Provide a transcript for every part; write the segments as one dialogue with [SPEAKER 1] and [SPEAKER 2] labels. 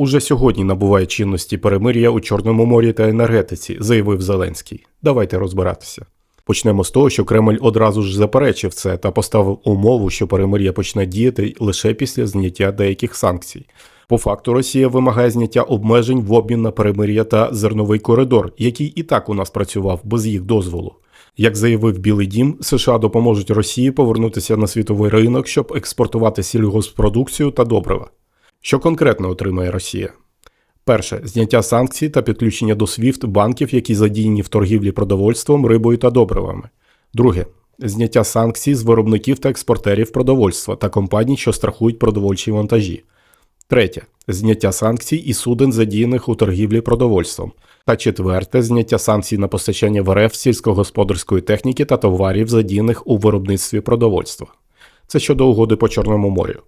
[SPEAKER 1] Уже сьогодні набуває чинності перемир'я у Чорному морі та енергетиці, заявив Зеленський. Давайте розбиратися. Почнемо з того, що Кремль одразу ж заперечив це та поставив умову, що перемир'я почне діяти лише після зняття деяких санкцій. По факту Росія вимагає зняття обмежень в обмін на перемир'я та зерновий коридор, який і так у нас працював без їх дозволу. Як заявив Білий Дім, США допоможуть Росії повернутися на світовий ринок, щоб експортувати сільгоспродукцію та добрива. Що конкретно отримає Росія? Перше зняття санкцій та підключення до SWIFT банків, які задіяні в торгівлі продовольством, рибою та добривами. Друге зняття санкцій з виробників та експортерів продовольства та компаній, що страхують продовольчі вантажі. Третє зняття санкцій і суден, задіяних у торгівлі продовольством. Та четверте зняття санкцій на постачання в РФ сільськогосподарської техніки та товарів, задіяних у виробництві продовольства. Це щодо угоди по Чорному морю.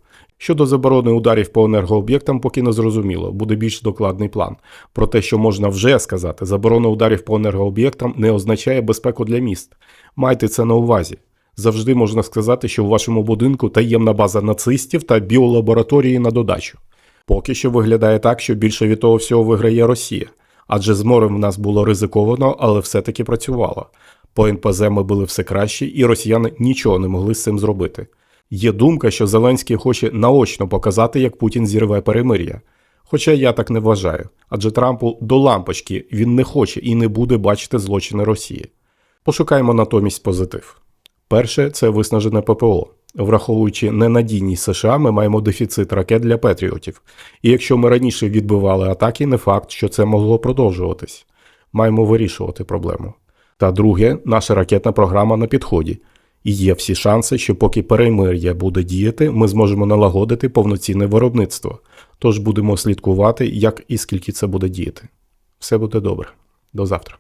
[SPEAKER 1] Щодо заборони ударів по енергооб'єктам, поки не зрозуміло, буде більш докладний план. Про те, що можна вже сказати, заборона ударів по енергооб'єктам не означає безпеку для міст. Майте це на увазі. Завжди можна сказати, що у вашому будинку таємна база нацистів та біолабораторії на додачу. Поки що виглядає так, що більше від того всього виграє Росія. Адже з морем в нас було ризиковано, але все-таки працювало. По НПЗ ми були все кращі, і росіяни нічого не могли з цим зробити. Є думка, що Зеленський хоче наочно показати, як Путін зірве перемир'я. Хоча я так не вважаю, адже Трампу до лампочки він не хоче і не буде бачити злочини Росії. Пошукаємо натомість позитив. Перше це виснажене ППО. Враховуючи ненадійність США, ми маємо дефіцит ракет для Петріотів. І якщо ми раніше відбивали атаки, не факт, що це могло продовжуватись. Маємо вирішувати проблему. Та друге, наша ракетна програма на підході. І є всі шанси, що поки перемир'я буде діяти, ми зможемо налагодити повноцінне виробництво. Тож будемо слідкувати, як і скільки це буде діяти. Все буде добре. До завтра.